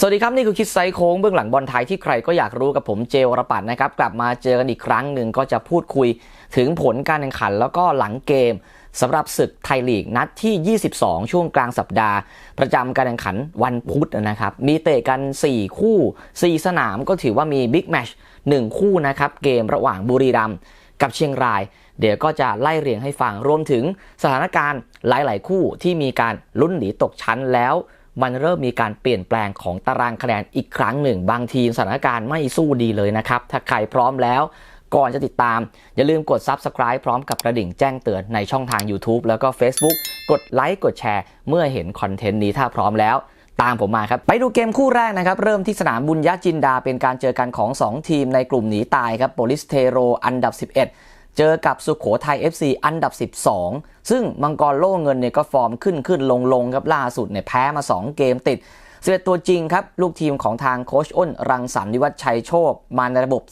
สวัสดีครับ นี่คือคิดไซโค้งเบื้องหลังบอลไทยที่ใครก็อยากรู้กับผมเจวรปัตน์นะครับ กลับมาเจอกันอีกครั้งหนึ่งก็จะพูดคุยถึงผลการแข่งขัน แล้วก็หลังเกมสำหรับศึกไทยลีกนัดที่ 22 ช่วงกลางสัปดาห์ ประจำการแข่งขันวันพุธนะครับ มีเตะกัน 4 คู่ 4 สนามก็ถือว่ามีบิ๊กแมช1คู่นะครับเกมระหว่างบุรีรัมย์กับเชียงราย เดี๋ยวก็จะไล่เรียงให้ฟังรวมถึงสถานการณ์หลาย ๆ คู่ที่มีการลุ้นหนีตกชั้นแล้ว มันเริ่มมีการเปลี่ยนแปลงของตารางคะแนนอีกครั้งหนึ่ง บางทีมสถานการณ์ไม่สู้ดีเลยนะครับ ถ้าใครพร้อมแล้ว ก่อนจะติดตาม อย่าลืมกด Subscribe พร้อมกับกระดิ่งแจ้งเตือนในช่องทาง YouTube แล้วก็ Facebook กดไลค์กดแชร์ เมื่อเห็นคอนเทนต์นี้ถ้าพร้อมแล้วตามผมมาครับ ไปดูเกมคู่แรกนะครับ เริ่มที่สนามบุญญาจินดาเป็นการเจอกันของ 2 ทีมในกลุ่มหนีตายครับโปลิสเทโรอันดับ 11 เจอกับสุขโขทัย FC อันดับ 12 ซึ่งมังกรโล่เงินเนี่ยก็ฟอร์มขึ้นขึ้นลงลงครับล่าสุดเนี่ยแพ้มา 2 เกมติด11ตัวจริงครับ ลูกทีมของทางโคชอ้น รังสรรค์นิวัฒชัยโชค มาในระบบ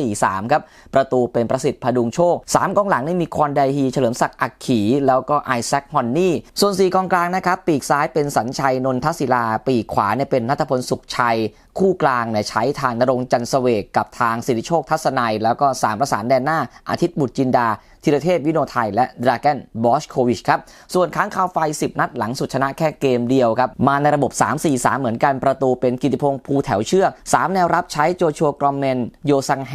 3-4-3 ครับ ประตูเป็นประสิทธิ์พดุงโชค 3กองหลังนี่มีคอนไดฮี เฉลิมศักดิ์อักขี แล้วก็ไอแซคฮอนนี่ ส่วน 4 กองกลางนะครับ ปีกซ้ายเป็นสัญชัยนนทศิลา ปีกขวาเนี่ยเป็นนัทพลสุขชัย คู่กลางเนี่ยใช้ทางนรงจันทร์เสวกกับทางสิริโชคทัศนัย แล้วก็สามประสานแดนหน้า อาทิตย์บุตรจินดาธีรเทพวิโนไทย และดราแกนบอชโควิชครับ ส่วนค้างคาวไฟ 10 นัดหลังสุดชนะแค่เกมเดียวครับ มาในระบบ 3-4-3 เหมือนกันประตูเป็นกิติพงษ์ภูแถวเชือก 3 แนวรับใช้โจชัวกรอมเมน โยซังแฮ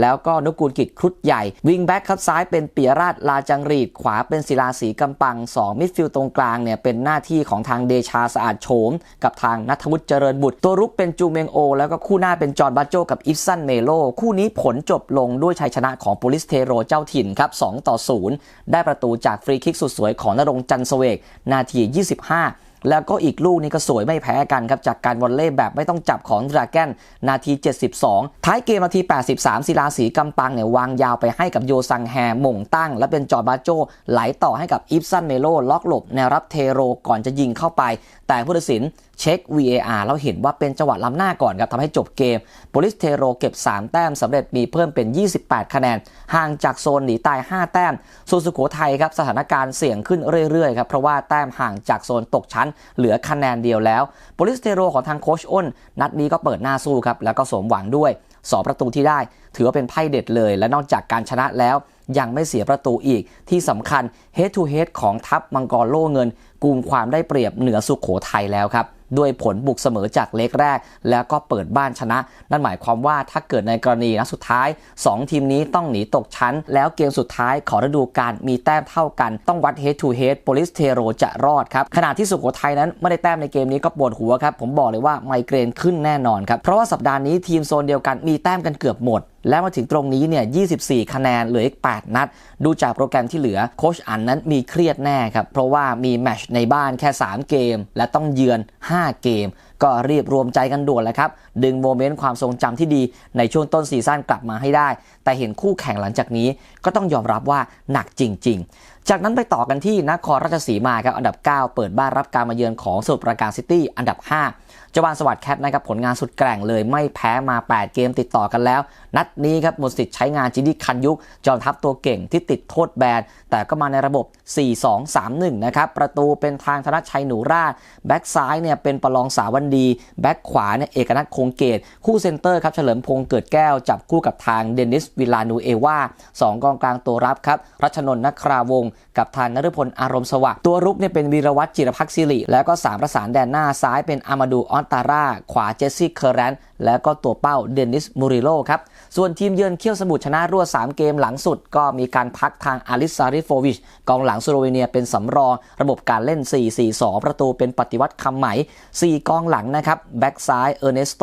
แล้วก็นุกูลกิจครุฑใหญ่ วิงแบ็กครับซ้ายเป็นปียราชลาจังรีด ขวาเป็นศิลาสีกำปัง 2 มิดฟิลด์ตรงกลางเนี่ยเป็นหน้าที่ของทางเดชาสะอาดโฉม กับทางนัทวุฒิเจริญบุตรตัวรุกเป็นจูเมงโอ แล้วก็คู่หน้าเป็นจอร์นบาโจกับอิฟซันเมโล คู่นี้ผลจบลงด้วยชัยชนะของโปลิสเทโรเจ้าถิ่นครับ2ต่อ 0 ได้ประตูจากฟรีคิกสุดสวยของนรงจันสเวก นาที 25 แล้วก็อีกลูกนี้ก็สวยไม่แพ้กันครับ จากการวอลเล่แบบไม่ต้องจับของดราแกนนาที 72 ท้ายเกมนาที 83 ศิลาสีกำปังเนี่ยวางยาวไปให้กับโยซังแฮม่งตั้ง และเป็นจอร์บาโจไหลต่อให้กับอิฟซันเมโลล็อกหลบแนวรับเทโรก่อนจะยิงเข้าไป แต่ผู้ตัดสินเช็ค VAR แล้วเห็นว่าเป็นจังหวะล้ำหน้าก่อนครับทำให้จบเกมโปลิสเทโรเก็บ 3 แต้มสำเร็จมีเพิ่มเป็น 28 คะแนน ห่างจากโซนหนีตาย 5 แต้มส่วนสุโขทัยครับสถานการณ์เสี่ยงขึ้นเรื่อยๆครับเพราะว่าแต้มห่างจากโซนตกชั้นเหลือคะแนนเดียวแล้วโปลิสเทโรของทางโคชอ้น นัดนี้ก็เปิดหน้าสู้ครับแล้วก็สมหวังด้วยสองประตูที่ได้ ถือว่าเป็นไพ่เด็ดเลย และนอกจากการชนะแล้ว ยังไม่เสียประตูอีกที่สำคัญ head to head ของทัพมังกรโล่เงินกุมความได้เปรียบเหนือสุขโขทัยแล้วครับ ด้วยผลบุกเสมอจากเล็กแรก แล้วก็เปิดบ้านชนะ นั่นหมายความว่าถ้าเกิดในกรณีนัดสุดท้าย 2 ทีมนี้ต้องหนีตกชั้น แล้วเกมสุดท้ายขอฤดูกาลมีแต้มเท่ากัน ต้องวัด head to head โปลิสเทโรจะรอดครับขณะที่สุโขทัยนั้นไม่ได้แต้มในเกมนี้ก็ปวดหัวครับผมบอกเลยว่าไมเกรนขึ้นแน่นอนครับเพราะว่าสัปดาห์นี้ทีมโซนเดียวกันมีแต้มกันเกือบหมด แล้วมาถึงตรงนี้เนี่ย 24 คะแนนเหลืออีก 8 นัด ดูจากโปรแกรมที่เหลือโคชอันนั้นมีเครียดแน่ครับ เพราะว่ามีแมชในบ้านแค่ 3 เกม และต้องเยือน 5 เกม ก็รีบรวมใจกันด่วนแล้วครับ ดึงโมเมนต์ความทรงจำที่ดีในช่วงต้นซีซั่นกลับมาให้ได้ แต่เห็นคู่แข่งหลังจากนี้ก็ต้องยอมรับว่าหนักจริง ๆ จากนั้นไปต่อกันที่นครราชสีมาครับอันดับ 9 เปิดบ้านรับการมาเยือนของสมุทรปราการซิตี้อันดับ5เจ้าบ้านสวัสดิ์แคทนะครับผลงานสุดแกร่งเลยไม่แพ้มา 8 เกมติดต่อกันแล้ว นัดนี้ครับหมดสิทธิ์ใช้งานจิดีคันยุกจอมทัพตัวเก่งที่ติดโทษแบนแต่ก็มาในระบบ 4-2-3-1 นะครับประตูเป็นทางธนชัยหนูราชแบ็กซ้ายเนี่ยเป็นประลองสาวันดี แบ็กขวาเนี่ยเอกนัทคงเกต คู่เซนเตอร์ครับเฉลิมพงษ์เกิดแก้วจับคู่กับทางเดนิสวิลานูเอวาสองกองกลางตัวรับครับรัชนนท์นคราวงศ์กับทางนฤพลอารมณ์สวัสดิ์ตัวรุกเนี่ยเป็นวีรวัตรจิรพักษ์ศิริแล้วก็สามประสานแดนหน้าซ้ายเป็นอามาดูออนตาร่าขวาเจสซี่เคอร์แรน แล้วก็ตัวเป้าเดนิสมูริโลครับ ส่วนทีมเยือนเคี่ยวสมุทรชนะรวด 3 เกมหลังสุด ก็มีการพักทางอาลิซาริโฟวิชกองหลังสโลวีเนียเป็นสำรอง ระบบการเล่น 4-4-2 ประตูเป็นปฏิวัติคำไหม 4 กองหลังนะครับแบ็กซ้ายเออร์เนสโต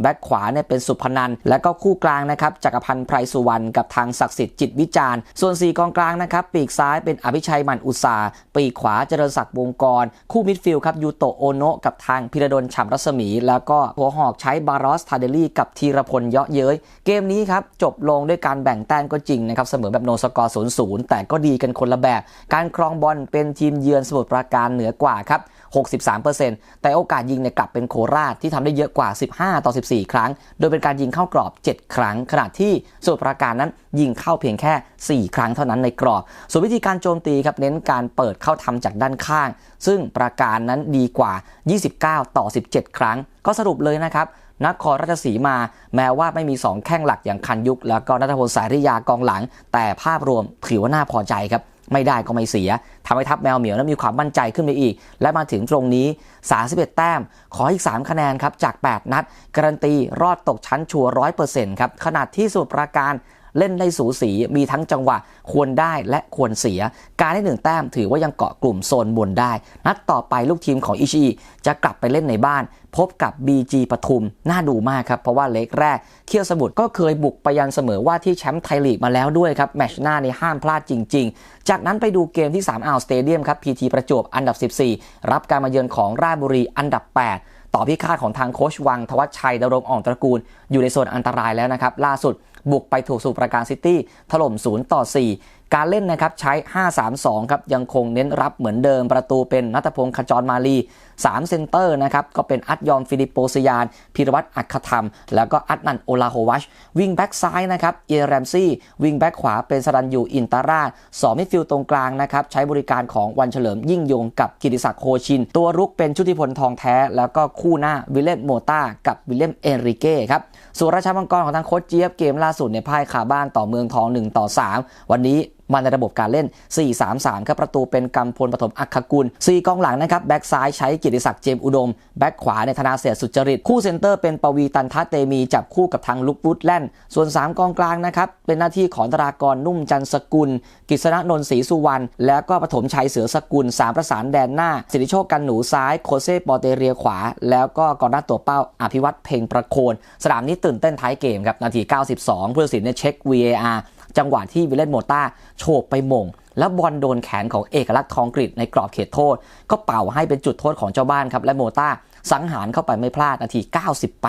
แบ็กขวาเนี่ยเป็นสุพนันและก็คู่กลางนะครับจักรพันธ์ไพรสุวรรณกับทางศักดิ์สิทธิ์จิตวิจารณ์ ส่วน 4 กองกลางนะครับปีกซ้ายเป็นอภิชัยมันอุตสาปีกขวาเจริญศักดิ์วงกร คู่มิดฟิลด์ครับยูโตโอโนะกับทางพิรดลฉ่ำรัศมี แล้วก็หัวหอกใช้บารอสทาเดลี่กับธีรพลเยาะเย้ยเกมนี้ครับจบลงด้วยการแบ่งแต้มก็จริงนะครับเสมอแบบโนสกอร์0 0แต่ก็ดีกันคนละแบบ การครองบอลเป็นทีมเยือนสมุทรปราการเหนือกว่าครับ63%แต่โอกาสยิงเนี่ยกลับเป็นโคราชที่ทำได้เยอะกว่า 15 ต่อ 14 ครั้ง โดยเป็นการยิงเข้ากรอบ 7 ครั้ง ขณะที่สมุทรปราการนั้นยิงเข้าเพียงแค่ 4 ครั้งเท่านั้นในกรอบ ส่วนวิธีการโจมตีครับเน้นการเปิดเข้าทำจากด้านข้าง ซึ่งปราการนั้นดีกว่า 29 ต่อ 17 ครั้ง ก็สรุปเลยนะครับ นครราชสีมา แม้ว่าไม่มี 2 แข้งหลักอย่างคันยุค แล้วก็นัทพลสายริยากองหลัง แต่ภาพรวมถือว่าน่าพอใจครับ ไม่ได้ก็ไม่เสียทำให้ทัพแมวเหมียวนั้นมีความมั่นใจขึ้นไปอีก และมาถึงตรงนี้ 31 แต้ม ขออีก 3 คะแนนครับ จาก 8 นัด การันตีรอดตกชั้นชัวร้อยเปอร์เซ็นต์ครับขนาดที่สุดประการ เล่นได้สูสีมีทั้งจังหวะควรได้และควรเสีย การได้หนึ่งแต้มถือว่ายังเกาะกลุ่มโซนบนได้ นัดต่อไปลูกทีมของอิชิจะกลับไปเล่นในบ้าน พบกับ BG ปทุมน่าดูมากครับ เพราะว่าเล็กแรก เคียวสมุทรก็เคยบุกไปยันเสมอว่าที่แชมป์ไทยลีกมาแล้วด้วยครับแมชหน้าในห้ามพลาดจริง ๆ จากนั้นไปดูเกมที่3อ่าวสเตเดียมครับ PT ประจวบอันดับ 14 รับการมาเยือนของราชบุรีอันดับ 8 ต่อพิฆาตของทางโคชวังทวัชชัยดำรงอ่องตระกูล อยู่ในโซนอันตรายแล้วนะครับล่าสุด บุกไปถูกสู่ประการซิตี้ถล่ม0ต่อ 4 การเล่นนะครับใช้ 5-3-2 ครับยังคงเน้นรับเหมือนเดิมประตูเป็นนัทพงศ์ขจรมาลี3 เซนเตอร์นะครับ ก็เป็นอัดยอมฟิลิปโปสยาน พิรวัตรอัคธรรม แล้วก็อัดนันโอลาโฮวัช วิ่งแบ็กซ้ายนะครับเอเรมซี่ วิ่งแบ็กขวาเป็นสรันยูอินตาราสองมิดฟิลตรงกลางนะครับ ใช้บริการของวันเฉลิมยิ่งยงกับกิติศักดิ์โคชิน ตัวรุกเป็นชุติพลทองแท้ แล้วก็คู่หน้าวิลเลมโมต้ากับวิลเลมเอริเก้ครับส่วนราชามังกรของทางโค้ชเจี๊ยบเกมล่าสุดในพ่ายคาบ้านต่อเมืองทอง1ต่อ3วันนี้มาในระบบการเล่น 4-3-3 ครับประตูเป็นกำพลปฐมอัคคกุล4กองหลังนะครับแบ็กซ้ายใช้กิติศักดิ์เจมอุดม แบ็กขวาในธนาเสียสุจริต คู่เซนเตอร์เป็นปวีตันทัตเตมี จับคู่กับทางลุกวุฒแลนด์ส่วน 3 กองกลางนะครับเป็นหน้าที่ของธรากรนุ่มจันสกุล กิษณนนท์ศรีสุวรรณแล้วก็ปฐมชัยเสือสกุล 3 ประสานแดนหน้า สิริโชคกันหนูซ้ายโคเซ่ปอเตเรียขวา แล้วก็กองหน้าตัวเป้าอภิวัตเพ่งประโคน สนามนี้ตื่นเต้นท้ายเกมครับนาที 92 ผู้ตัดสินเนี่ยเช็ค VAR จังหวะที่วิลเลนโมต้าโฉบไปมง แล้วบอลโดนแขนของเอกลักษณ์ทองกฤษในกรอบเขตโทษ ก็เป่าให้เป็นจุดโทษของเจ้าบ้านครับและโมต้าสังหารเข้าไปไม่พลาดนาที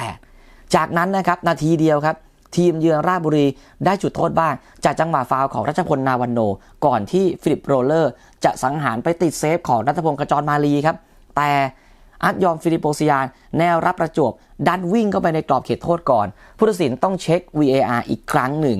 98 จากนั้นนะครับนาทีเดียวครับทีมเยือนราชบุรีได้จุดโทษบ้าง จากจังหวะฟาวของรัชพลนาวันโน ก่อนที่ฟิลิปโรเลอร์ จะสังหารไปติดเซฟของนัทพงศ์กระจรมาลีครับ แต่อัดยอมฟิลิปโปซิยาน แนวรับประจวบ ดันวิ่งเข้าไปในกรอบเขตโทษก่อน ผู้ตัดสินต้องเช็ค VAR อีกครั้งหนึ่ง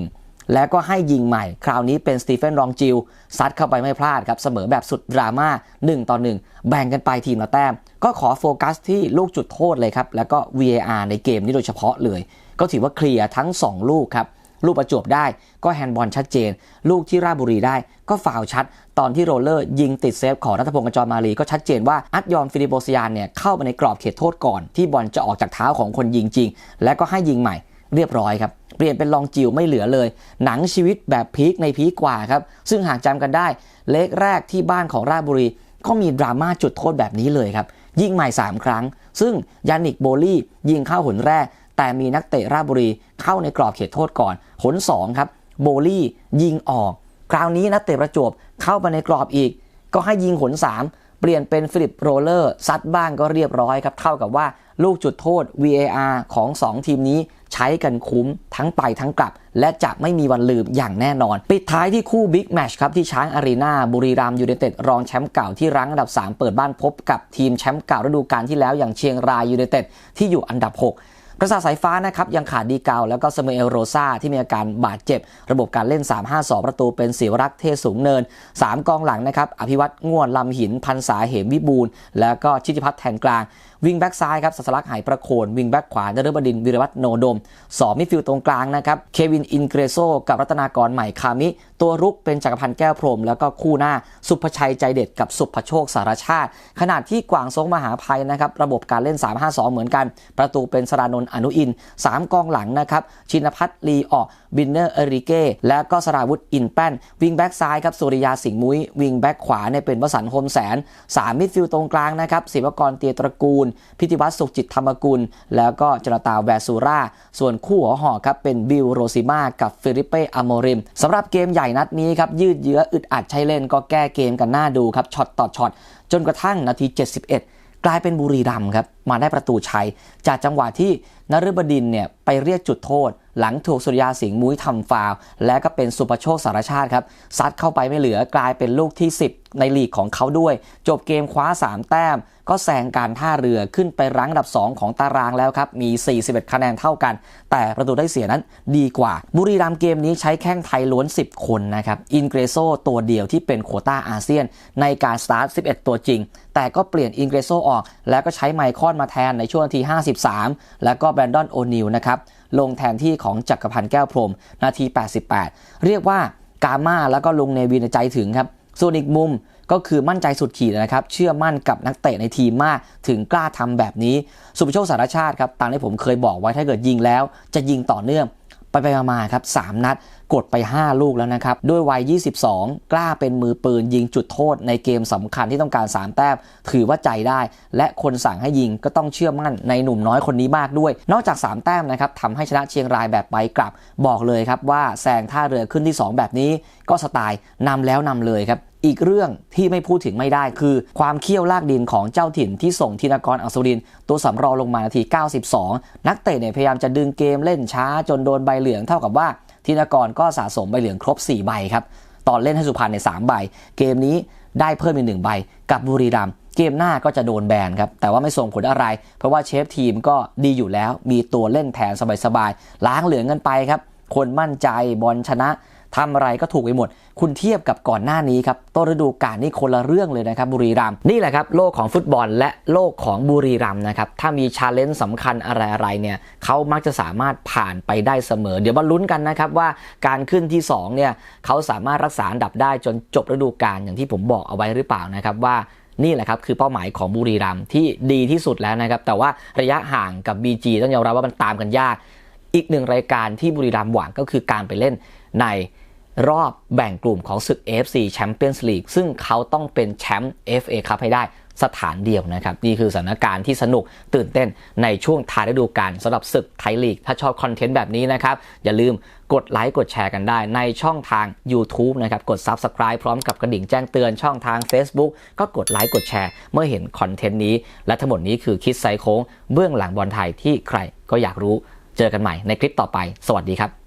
แล้วก็ให้ยิงใหม่ คราวนี้เป็นสตีเฟนรองจิลซัดเข้าไปไม่พลาดครับ เสมอแบบสุดดราม่า1ต่อ1 แบ่งกันไปทีมละแต้ม ก็ขอโฟกัสที่ลูกจุดโทษเลยครับ แล้วก็ VAR ในเกมนี้โดยเฉพาะเลย ก็ถือว่าเคลียร์ทั้ง 2 ลูกครับ ลูกประจวบได้ก็แฮนด์บอลชัดเจน ลูกที่ราชบุรีได้ก็ฟาวชัด ตอนที่โรลเลอร์ยิงติดเซฟของรัฐพงศ์กจรมาลีก็ชัดเจนว่าอัดยอมฟิลิปโปซิยานเนี่ยเข้ามาในกรอบเขตโทษก่อน ที่บอลจะออกจากเท้าของคนยิงจริง และก็ให้ยิงใหม่ เรียบร้อยครับ เปลี่ยนเป็นลองจิวไม่เหลือเลย หนังชีวิตแบบพีคในพีคกว่าครับ ซึ่งหากจำกันได้ เลกแรกที่บ้านของราชบุรี ก็มีดราม่าจุดโทษแบบนี้เลยครับ ยิงใหม่ 3 ครั้ง ซึ่งยานิกโบลี่ยิงเข้าหนแรก แต่มีนักเตะราชบุรีเข้าในกรอบเขตโทษก่อน หน2ครับ โบลี่ยิงออก คราวนี้นักเตะประจวบเข้ามาในกรอบอีก ก็ให้ยิงหน3เปลี่ยนเป็นฟิลิปโรเลอร์ซัดบ้างก็เรียบร้อยครับ เท่ากับว่าลูกจุดโทษ VAR ของ 2 ทีมนี้ ใช้กันคุ้มทั้งไปทั้งกลับ และจะไม่มีวันลืมอย่างแน่นอน ปิดท้ายที่คู่บิ๊กแมชครับที่ช้างอารีนาบุรีรัมย์ยูไนเต็ดรองแชมป์เก่าที่รั้งอันดับ 3 เปิดบ้านพบกับทีมแชมป์เก่าฤดูกาลที่แล้วอย่างเชียงรายยูไนเต็ดที่อยู่อันดับ 6 ประสาทสายฟ้านะครับยังขาดดีเกาแล้วก็สมเอลโรซาที่มีอาการบาดเจ็บ ระบบการเล่น 3-5-2 ประตูเป็นศิวรักษ์เทศสูงเนิน 3 กองหลังนะครับอภิวัตง่วนลำหินพันษาเหมวิบูลแล้วก็ชิติพัฒน์แทนกลางวิงแบ็กซ้ายครับสัสลักหายประโคนวิงแบ็กขวานฤบดินวิรวัฒน์โนดมสองมิดฟิลด์ตรงกลางนะครับเควินอินเกรโซกับรัตนากรใหม่คามิตัวรุกเป็นจักรพันธ์แก้วพรม แล้วก็คู่หน้าสุภชัยใจเด็ดกับสุภโชคสารชาติขนาดที่กวางทรงมหาภัยนะครับระบบการเล่น 3-5-2 เหมือนกัน ประตูเป็นสรานนท์อนุอิน 3 กองหลังนะครับชินพัฒน์ลีออกบินเนอร์เอริเก้และก็สราวุธอินแป้นวิงแบ็กซ้ายครับสุริยาสิงห์มุ้ยวิงแบ็กขวาเนี่ยเป็นวสันต์โฮมแสน3มิดฟิลด์ตรงกลางนะครับศิวกรเตียตระกูล พิธิวัฒน์สุขจิตธรรมกุล แล้วก็จรตาแวซูราส่วนคู่หัวหอกครับเป็นบิลโรซิมากับฟิลิปเป้อโมริมสำหรับเกมใหญ่นัดนี้ครับยืดเยื้ออึดอัดใช้เล่นก็แก้เกมกันหน้าดูครับช็อตต่อช็อตจนกระทั่งนาที 71 กลายเป็นบุรีรัมย์ครับมาได้ประตูชัย จากจังหวะที่นฤบดินเนี่ยไปเรียกจุดโทษ หลังถูกสุริยาสิงห์มุ้ยทำฟาวและก็เป็นสุปโชคสารชาติครับซัดเข้าไปไม่เหลือกลายเป็นลูกที่ 10 ในลีกของเขาด้วย จบเกมคว้า 3 แต้ม ก็แซงการท่าเรือขึ้นไปรั้งอันดับ 2 ของตารางแล้วครับ มี 41 คะแนนเท่ากัน แต่ประตูได้เสียนั้นดีกว่า บุรีรัมย์เกมนี้ใช้แข้งไทยล้วน 10 คนนะครับอินเกรโซตัวเดียวที่เป็นโคต้าอาเซียน ในการสตาร์ท 11 ตัวจริง แต่ก็เปลี่ยนอินเกรโซออก แล้วก็ใช้ไมคอนมาแทนในช่วงนาที 53 แล้วก็แบรนดอนโอนิลนะครับ ลงแทนที่ของจักรพันธ์แก้วพรม นาที 88 เรียกว่ากามาแล้วก็ลุงเนวินใจถึงครับส่วนอีกมุมก็คือมั่นใจสุดขีดนะครับ เชื่อมั่นกับนักเตะในทีมมากถึงกล้าทำแบบนี้ สุภโชคสารชาติครับตามที่ผมเคยบอกไว้ถ้าเกิดยิงแล้ว จะยิงต่อเนื่อง ไปไปมาครับ3นัด กดไป 5 ลูกแล้วนะครับ ด้วยวัย 22 กล้าเป็นมือปืนยิงจุดโทษในเกมสำคัญที่ต้องการ 3 แต้ม ถือว่าใจได้ และคนสั่งให้ยิงก็ต้องเชื่อมั่นในหนุ่มน้อยคนนี้มากด้วย นอกจาก 3 แต้มนะครับทำให้ชนะเชียงรายแบบไปกลับ บอกเลยครับว่าแซงท่าเรือขึ้นที่ 2 แบบนี้ ก็สไตล์นำแล้วนำเลยครับอีกเรื่องที่ไม่พูดถึงไม่ได้คือ ความเคี่ยวลากดินของเจ้าถิ่นที่ส่งธินกรอัศริน ตัวสำรองลงมานาที 92 นักเตะเนี่ยพยายามจะดึงเกมเล่นช้าจนโดนใบเหลืองเท่ากับว่า ธินกรก็สะสมใบเหลืองครบ 4 ใบครับ ตอนเล่นให้สุพรรณใน3ใบ เกมนี้ได้เพิ่มอีกหนึ่งใบกับบุรีรัมย์เกมหน้าก็จะโดนแบนครับ แต่ว่าไม่ส่งผลอะไร เพราะว่าเชฟทีมก็ดีอยู่แล้ว มีตัวเล่นแทนสบายๆ ล้างเหลืองกันไปครับ คนมั่นใจบอลชนะ ทำอะไรก็ถูกไปหมด คุณเทียบกับก่อนหน้านี้ครับต้นฤดูกาลนี่คนละเรื่องเลยนะครับบุรีรัมย์นี่แหละครับโลกของฟุตบอลและโลกของบุรีรัมย์นะครับถ้ามีชาเลนจ์สำคัญอะไรๆเนี่ยเขามักจะสามารถผ่านไปได้เสมอ เดี๋ยวมาลุ้นกันนะครับว่าการขึ้นที่2เนี่ยเขาสามารถรักษาอันดับได้จนจบฤดูกาลอย่างที่ผมบอกเอาไว้หรือเปล่านะครับว่านี่แหละครับ คือเป้าหมายของบุรีรัมที่ดีที่สุดแล้วนะครับ แต่ว่าระยะห่างกับ BG ต้องยอมรับว่ามันตามกันยาก อีกหนึ่งรายการที่บุรีรัมหวังก็คือการไปเล่นใน รอบแบ่งกลุ่มของศึก AFC Champions League ซึ่งเขาต้องเป็นแชมป์ FA Cup ให้ได้สถานเดียวนะครับ นี่คือสถานการณ์ที่สนุกตื่นเต้นในช่วงท้ายฤดูกาลสำหรับศึกไทยลีก ถ้าชอบคอนเทนต์แบบนี้นะครับ อย่าลืมกดไลค์กดแชร์กันได้ในช่องทาง YouTube นะครับ กด Subscribe พร้อมกับกระดิ่งแจ้งเตือนช่องทาง Facebook ก็กดไลค์กดแชร์เมื่อเห็นคอนเทนต์นี้ และทั้งหมดนี้คือคิดไซโค้งเบื้องหลังบอลไทยที่ใครก็อยากรู้ เจอกันใหม่ในคลิปต่อไป สวัสดีครับ